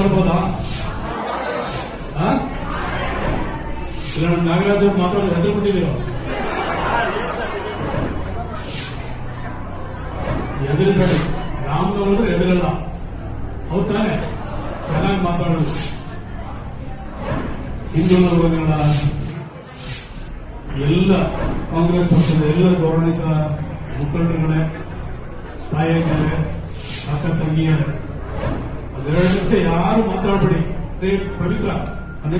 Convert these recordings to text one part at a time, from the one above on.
ಬರ್ಬೋದಾ? ಇಲ್ಲ ನಮ್ಮ ನಾಗರಾಜ್ ಅವ್ರು ಮಾತಾಡೋದು ಹೆದರ್ ಬಿಟ್ಟಿದ್ದೀರೋ ಎದುರಿಸಬೇಡಿ ರಾಮನವರು ಎದುರಲ್ಲ ಹೌದ್ ತಾನೆ? ಚೆನ್ನಾಗಿ ಮಾತಾಡೋದು ಹಿಂದೂ ವರ್ಗಗಳ ಎಲ್ಲ ಕಾಂಗ್ರೆಸ್ ಪಕ್ಷದ ಎಲ್ಲ ಗೌರವಿತ ಮುಖಂಡರುಗಳೇ, ತಾಯಿಯಂದಿರೇ ಅಕ್ಕ ತಂಗಿಯರೇ ಯಾರು ಮಾತಾಡಬೇಡಿ. ರೇ ಪವಿತ್ರ ಒಂದು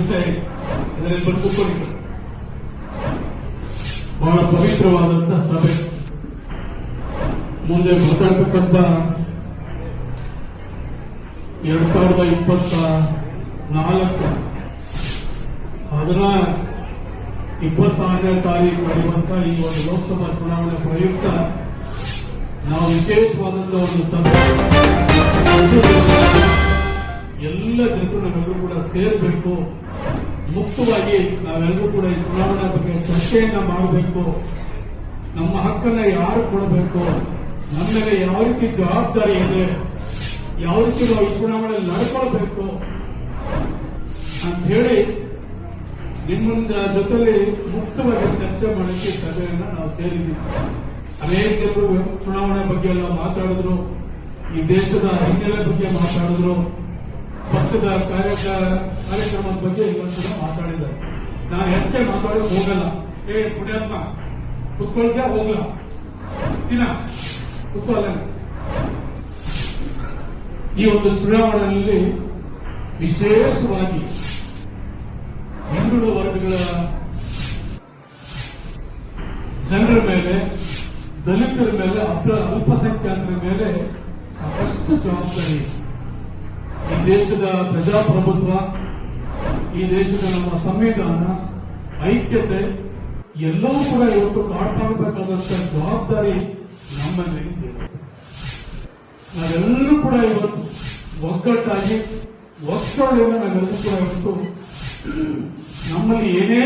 ಬಹಳ ಪವಿತ್ರವಾದಂತ ಸಭೆ. ಮುಂದೆ ಮಾತಾಡ್ತಕ್ಕಂಥ ಎರಡ್ ಸಾವಿರದ ಇಪ್ಪತ್ತ ನಾಲ್ಕು. ಅದರ ಇಪ್ಪತ್ತಾರನೇ ತಾರೀಕು ನಡೆಯುವಂತ ಈ ಒಂದು ಲೋಕಸಭಾ ಚುನಾವಣೆ ಪ್ರಯುಕ್ತ ನಾವು ವಿಶೇಷವಾದಂತಹ ಒಂದು ಸಭೆ. ಎಲ್ಲ ಜನರು ನಾವೆಲ್ಲರೂ ಕೂಡ ಸೇರಬೇಕು. ಮುಕ್ತವಾಗಿ ನಾವೆಲ್ಲರೂ ಕೂಡ ಈ ಚುನಾವಣಾ ಬಗ್ಗೆ ಚರ್ಚೆಯನ್ನ ಮಾಡಬೇಕು. ನಮ್ಮ ಹಕ್ಕನ್ನ ಯಾರು ಕೊಡಬೇಕು? ನಮ್ಮೆಲ್ಲ ಯಾವ ರೀತಿ ಜವಾಬ್ದಾರಿ ಇದೆ? ಯಾವ ರೀತಿ ನಾವು ಈ ಚುನಾವಣೆಯಲ್ಲಿ ನಡ್ಕೊಳ್ಬೇಕು? ಅಂತ ಹೇಳಿ ನಿಮ್ಮ ಜೊತೆಲಿ ಮುಕ್ತವಾಗಿ ಚರ್ಚೆ ಮಾಡಕ್ಕೆ ಈ ಸಭೆಯನ್ನ ನಾವು ಸೇರಿದ್ವಿ ಅನೇಕ ಜನರು ಚುನಾವಣೆ ಬಗ್ಗೆ ಎಲ್ಲ ಮಾತಾಡಿದ್ರು. ಈ ದೇಶದ ಹಿನ್ನೆಲೆ ಬಗ್ಗೆ ಮಾತಾಡಿದ್ರು. ಪಕ್ಷದ ಕಾರ್ಯ ಕಾರ್ಯಕ್ರಮದ ಬಗ್ಗೆ ಇವತ್ತು ಮಾತಾಡಿದ್ದಾರೆ ನಾನು ಹೆಚ್ಚಿಗೆ ಮಾತಾಡೋಕೆ ಹೋಗಲ್ಲ. ಏ, ಪುಣ್ಯಾತ್ಮ, ಕುತ್ಕೊಳ್ತಾ ಹೋಗಲ್ಲ ಸಿನ ಕುತ್ಕೊಳ್ಳ ಈ ಒಂದು ಚುನಾವಣೆಯಲ್ಲಿ ವಿಶೇಷವಾಗಿ ಹಿಂದುಳಿದ ವರ್ಗಗಳ ಜನರ ಮೇಲೆ, ದಲಿತರ ಮೇಲೆ ಅಲ್ಪ- ಅಲ್ಪಸಂಖ್ಯಾತರ ಮೇಲೆ ಸಾಕಷ್ಟು ಜವಾಬ್ದಾರಿ. ಈ ದೇಶದ ಪ್ರಜಾಪ್ರಭುತ್ವ, ಈ ದೇಶದ ನಮ್ಮ ಸಂವಿಧಾನ, ಐಕ್ಯತೆ, ಎಲ್ಲವೂ ಕೂಡ ಇವತ್ತು ಕಾಪಾಡಬೇಕಾದಂತ ಜವಾಬ್ದಾರಿ ನಮ್ಮಲ್ಲಿ. ನಾವೆಲ್ಲರೂ ಕೂಡ ಇವತ್ತು ಒಗ್ಗಟ್ಟಾಗಿ ಒಕ್ಕಲಿಂದ ನಾವೆಲ್ಲರೂ ಕೂಡ ಇವತ್ತು ನಮ್ಮಲ್ಲಿ ಏನೇ